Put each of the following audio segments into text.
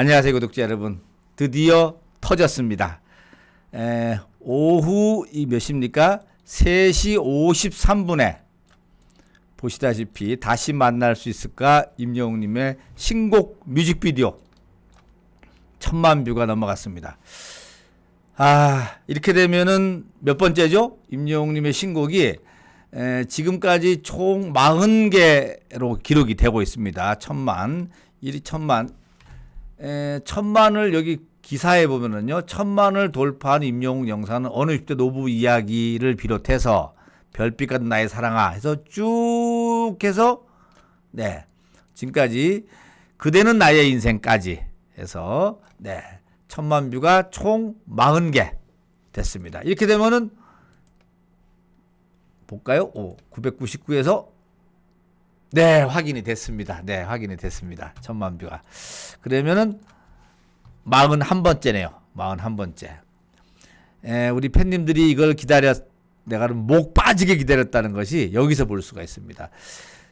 안녕하세요 구독자 여러분. 드디어 터졌습니다. 에, 오후 이 몇 시입니까? 3시 53분에 보시다시피 다시 만날 수 있을까? 임영웅님의 신곡 뮤직비디오 천만 뷰가 넘어갔습니다. 아 이렇게 되면은 몇 번째죠? 임영웅님의 신곡이 에, 지금까지 총 40개로 기록이 되고 있습니다. 천만 1위 천만 에, 천만을 여기 기사에 보면은요, 천만을 돌파한 임영웅 영상은 어느 10대 노부 이야기를 비롯해서 별빛 같은 나의 사랑아 해서 쭉 해서 네 지금까지 그대는 나의 인생까지 해서 네 천만 뷰가 총 40개 됐습니다. 이렇게 되면은 볼까요? 오, 999에서 네, 확인이 됐습니다. 네, 확인이 됐습니다. 천만 뷰가. 그러면은 41번째네요. 41번째. 에, 우리 팬님들이 이걸 기다렸 내가 목 빠지게 기다렸다는 것이 여기서 볼 수가 있습니다.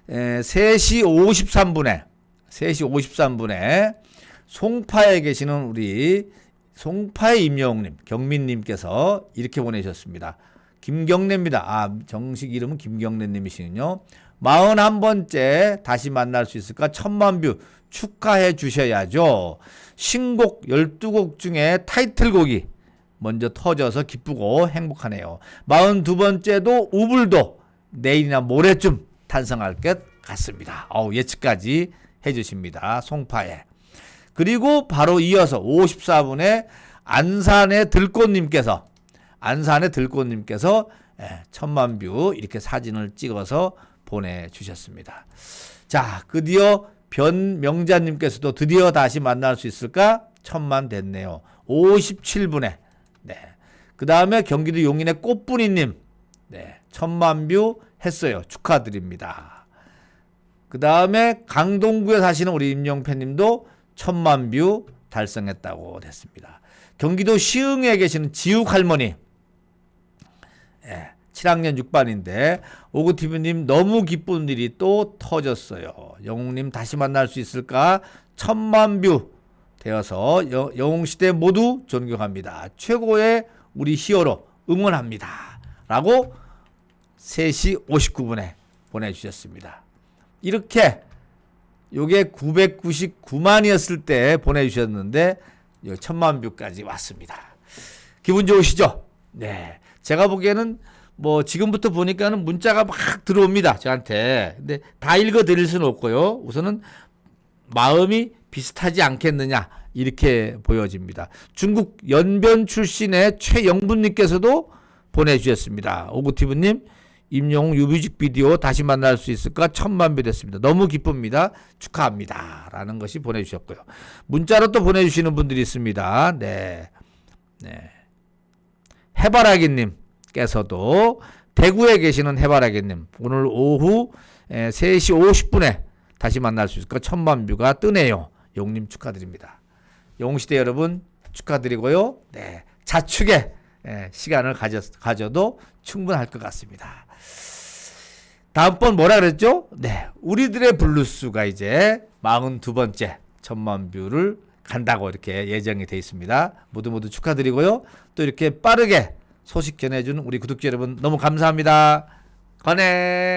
에, 3시 53분에 3시 53분에 송파에 계시는 우리 송파의 임영웅님, 경민님께서 이렇게 보내셨습니다. 김경래입니다. 아, 정식 이름은 김경래님이시군요. 41번째 다시 만날 수 있을까? 천만 뷰 축하해 주셔야죠. 신곡 12곡 중에 타이틀곡이 먼저 터져서 기쁘고 행복하네요. 42번째도 우불도 내일이나 모레쯤 탄생할 것 같습니다. 어우, 예측까지 해주십니다. 송파에. 그리고 바로 이어서 54분에 안산의 들꽃님께서 안산의 들꽃님께서 예, 천만 뷰 이렇게 사진을 찍어서 보내주셨습니다. 자, 드디어 변명자님께서도 드디어 다시 만날 수 있을까? 천만 됐네요. 57분에. 네. 그 다음에 경기도 용인의 꽃분이님. 네. 천만 뷰 했어요. 축하드립니다. 그 다음에 강동구에 사시는 우리 임영팬님도 천만 뷰 달성했다고 됐습니다. 경기도 시흥에 계시는 지욱 할머니. 예, 7학년 6반인데 오구티브님 너무 기쁜 일이 또 터졌어요. 영웅님 다시 만날 수 있을까? 천만 뷰 되어서 여- 영웅시대 모두 존경합니다. 최고의 우리 히어로 응원합니다. 라고 3시 59분에 보내주셨습니다. 이렇게 요게 999만이었을 때 보내주셨는데 요 천만 뷰까지 왔습니다. 기분 좋으시죠? 네. 제가 보기에는 뭐 지금부터 보니까는 문자가 막 들어옵니다. 저한테. 근데 다 읽어 드릴 수는 없고요. 우선은 마음이 비슷하지 않겠느냐 이렇게 보여집니다. 중국 연변 출신의 최영분님께서도 보내주셨습니다. 오구티브님 임영웅 유뮤직 비디오 다시 만날 수 있을까 천만 뷰 됐습니다. 너무 기쁩니다. 축하합니다. 라는 것이 보내주셨고요. 문자로 또 보내주시는 분들이 있습니다. 네. 네. 해바라기님 께서도 대구에 계시는 해바라기님 오늘 오후 에, 3시 50분에 다시 만날 수 있을까 천만 뷰가 뜨네요. 용님 축하드립니다. 용시대 여러분 축하드리고요. 네 자축에 에, 시간을 가져, 가져도 충분할 것 같습니다. 다음번 뭐라 그랬죠? 네 우리들의 블루스가 이제 42번째 천만 뷰를 간다고 이렇게 예정이 돼 있습니다. 모두 모두 축하드리고요. 또 이렇게 빠르게 소식 전해주는 우리 구독자 여러분 너무 감사합니다. 건해.